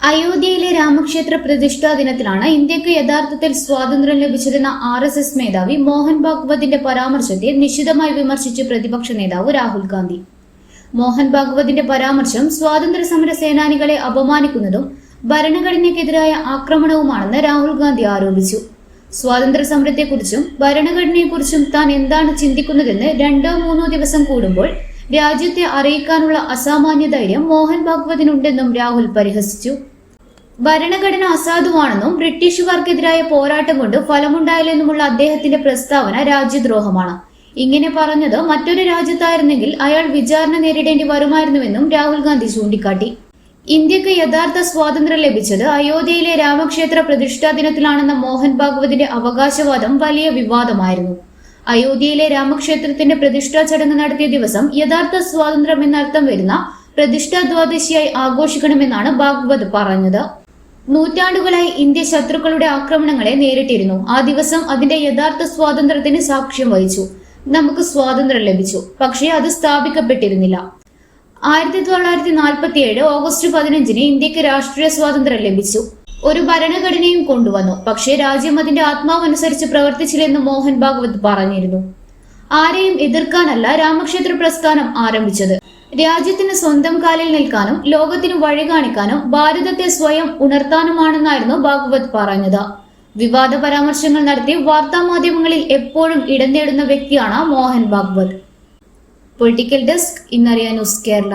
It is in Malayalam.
അയോധ്യയിലെ രാമക്ഷേത്ര പ്രതിഷ്ഠാ ദിനത്തിലാണ് ഇന്ത്യയ്ക്ക് യഥാർത്ഥത്തിൽ സ്വാതന്ത്ര്യം ലഭിച്ചതെന്ന ആർ എസ് എസ് മേധാവി മോഹൻ ഭാഗവതിന്റെ പരാമർശത്തെ നിശിതമായി വിമർശിച്ച് പ്രതിപക്ഷ നേതാവ് രാഹുൽ ഗാന്ധി. മോഹൻ ഭാഗവതിന്റെ പരാമർശം സ്വാതന്ത്ര്യ സമര സേനാനികളെ അപമാനിക്കുന്നതും ഭരണഘടനയ്ക്കെതിരായ ആക്രമണവുമാണെന്ന് രാഹുൽ ഗാന്ധി ആരോപിച്ചു. സ്വാതന്ത്ര്യ സമരത്തെക്കുറിച്ചും ഭരണഘടനയെക്കുറിച്ചും താൻ എന്താണ് ചിന്തിക്കുന്നതെന്ന് രണ്ടോ മൂന്നോ ദിവസം കൂടുമ്പോൾ രാജ്യത്തെ അറിയിക്കാനുള്ള അസാമാന്യ ധൈര്യം മോഹൻ ഭാഗവതിനുണ്ടെന്നും രാഹുൽ പരിഹസിച്ചു. ഭരണഘടന അസാധുവാണെന്നും ബ്രിട്ടീഷുകാർക്കെതിരായ പോരാട്ടം കൊണ്ട് ഫലമുണ്ടായില്ലെന്നുമുള്ള അദ്ദേഹത്തിന്റെ പ്രസ്താവന രാജ്യദ്രോഹമാണ്. ഇങ്ങനെ പറഞ്ഞത് മറ്റൊരു രാജ്യത്തായിരുന്നെങ്കിൽ അയാൾ വിചാരണ നേരിടേണ്ടി വരുമായിരുന്നുവെന്നും രാഹുൽ ഗാന്ധി ചൂണ്ടിക്കാട്ടി. ഇന്ത്യയ്ക്ക് യഥാർത്ഥ സ്വാതന്ത്ര്യം ലഭിച്ചത് അയോധ്യയിലെ രാമക്ഷേത്ര പ്രതിഷ്ഠാ ദിനത്തിലാണെന്ന മോഹൻ ഭാഗവതിന്റെ അവകാശവാദം വലിയ വിവാദമായിരുന്നു. അയോധ്യയിലെ രാമക്ഷേത്രത്തിന്റെ പ്രതിഷ്ഠാ ചടങ്ങ് നടത്തിയ ദിവസം യഥാർത്ഥ സ്വാതന്ത്ര്യം എന്നർത്ഥം വരുന്ന പ്രതിഷ്ഠാ ദ്വാദശിയായി ആഘോഷിക്കണമെന്നാണ് ഭാഗവത് പറഞ്ഞത്. നൂറ്റാണ്ടുകളായി ഇന്ത്യ ശത്രുക്കളുടെ ആക്രമണങ്ങളെ നേരിട്ടിരുന്നു. ആ ദിവസം അതിന്റെ യഥാർത്ഥ സ്വാതന്ത്ര്യത്തിന് സാക്ഷ്യം വഹിച്ചു. നമുക്ക് സ്വാതന്ത്ര്യം ലഭിച്ചു. പക്ഷേ അത് സ്ഥാപിക്കപ്പെട്ടിരുന്നില്ല. ആയിരത്തി തൊള്ളായിരത്തി നാൽപ്പത്തി ഏഴ് ഓഗസ്റ്റ് പതിനഞ്ചിന് ഇന്ത്യയ്ക്ക് രാഷ്ട്രീയ സ്വാതന്ത്ര്യം ലഭിച്ചു. ഒരു ഭരണഘടനയും കൊണ്ടുവന്നു. പക്ഷേ രാജ്യം അതിന്റെ ആത്മാവനുസരിച്ച് പ്രവർത്തിച്ചില്ലെന്ന് മോഹൻ ഭാഗവത് പറഞ്ഞിരുന്നു. ആരെയും എതിർക്കാനല്ല രാമക്ഷേത്ര പ്രസ്ഥാനം ആരംഭിച്ചത്. രാജ്യത്തിന് സ്വന്തം കാലിൽ നിൽക്കാനും ലോകത്തിന് വഴി കാണിക്കാനും ഭാരതത്തെ സ്വയം ഉണർത്താനുമാണെന്നായിരുന്നു ഭാഗവത് പറഞ്ഞത്. വിവാദ പരാമർശങ്ങൾ നടത്തി വാർത്താ മാധ്യമങ്ങളിൽ എപ്പോഴും ഇടം നേടുന്ന വ്യക്തിയാണ് മോഹൻ ഭാഗവത്. പൊളിറ്റിക്കൽ ഡെസ്ക് ഇന്നറിയ ന്യൂസ് കേരള.